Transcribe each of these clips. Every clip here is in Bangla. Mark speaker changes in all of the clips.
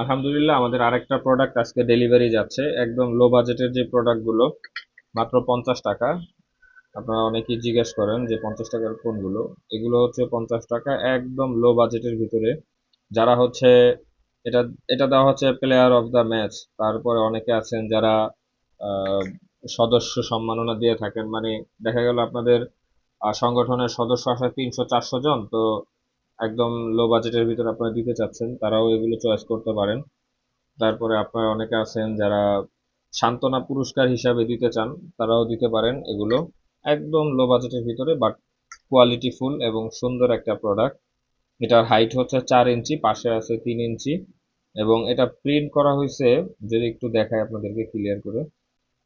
Speaker 1: আলহামদুলিল্লাহ, আমাদের আরেকটা প্রোডাক্ট আজকে ডেলিভারি যাচ্ছে। একদম লো বাজেটের যে প্রোডাক্টগুলো মাত্র পঞ্চাশ টাকা। আপনারা অনেকেই জিজ্ঞেস করেন যে পঞ্চাশ টাকার কোনগুলো? এগুলো হচ্ছে পঞ্চাশ টাকা একদম লো বাজেটের ভিতরে। যারা হচ্ছে, এটা এটা দেওয়া হচ্ছে প্লেয়ার অফ দ্য ম্যাচ তারপরে অনেকে আছেন যারা সদস্য সম্মাননা দিয়ে থাকেন। মানে দেখা গেল আপনাদের সংগঠনের সদস্য আসে তিনশো চারশো জন, তো একদম লো বাজেটের ভিতরে আপনারা দিতে চাচ্ছেন, তারাও এগুলো চয়েস করতে পারেন। তারপরে আপনার অনেকে আছেন যারা সান্ত্বনা পুরস্কার হিসাবে দিতে চান, তারাও দিতে পারেন এগুলো। একদম লো বাজেটের ভিতরে বাট কোয়ালিটি ফুল এবং সুন্দর একটা প্রোডাক্ট এটার হাইট হচ্ছে চার ইঞ্চি, পাশে আছে তিন ইঞ্চি। এবং এটা প্রিন্ট করা হয়েছে, যদি একটু দেখায় আপনাদেরকে ক্লিয়ার করে।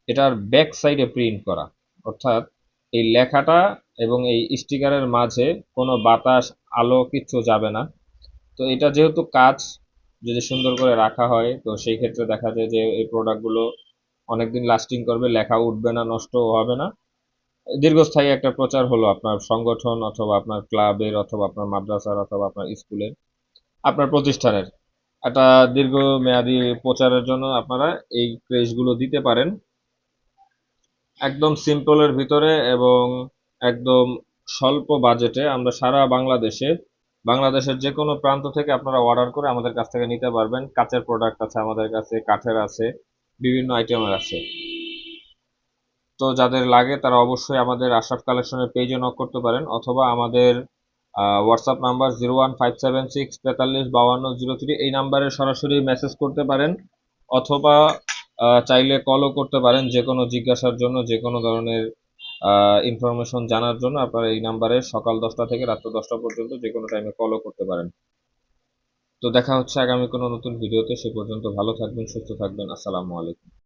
Speaker 1: এটার ব্যাক সাইডে প্রিন্ট করা, অর্থাৎ এই লেখাটা এবং এই স্টিকারের মাঝে কোনো বাতাস, আলো কিচ্ছু যাবে না। তো এটা যেহেতু কাজ যদি সুন্দর করে রাখা হয়, তো সেই ক্ষেত্রে দেখা যায় যে এই প্রোডাক্টগুলো অনেকদিন লাস্টিং করবে, লেখা উঠবে না নষ্ট হবে না। দীর্ঘস্থায়ী একটা প্রচার হলো আপনার সংগঠন অথবা আপনার ক্লাবের অথবা আপনার মাদ্রাসার অথবা আপনার স্কুলের, আপনার প্রতিষ্ঠানের। একটা দীর্ঘমেয়াদী প্রচারের জন্য আপনারা এই ক্রেজগুলো দিতে পারেন। একদম সিম্পলের ভিতরে এবং একদম স্বল্প বাজেটে আমরা সারা বাংলাদেশে, বাংলাদেশের যে কোনো প্রান্ত থেকে আপনারা অর্ডার করে আমাদের কাছ থেকে নিতে পারবেন। কাচের প্রোডাক্ট আছে আমাদের কাছে, কাঠের আছে, বিভিন্ন আইটেমের আছে। তো যাদের লাগে তারা অবশ্যই আমাদের আশরাফ কালেকশনের পেজে নক করতে পারেন অথবা আমাদের WhatsApp number zero one five seven six তেতাল্লিশ বাউান্ন জিরো থ্রি এই নাম্বারে সরাসরি মেসেজ করতে পারেন। অথবা চাইলে কলও করতে পারেন যে কোনো জিজ্ঞাসার জন্য যে কোনো ধরনের ইনফরমেশন জানার জন্য আপনারা এই নাম্বারে সকাল দশটা থেকে রাত্র দশটা পর্যন্ত যে কোনো টাইমে কলও করতে পারেন। তো দেখা হচ্ছে আগামী কোনো নতুন ভিডিওতে সে পর্যন্ত ভালো থাকবেন, সুস্থ থাকবেন, আসসালামু আলাইকুম।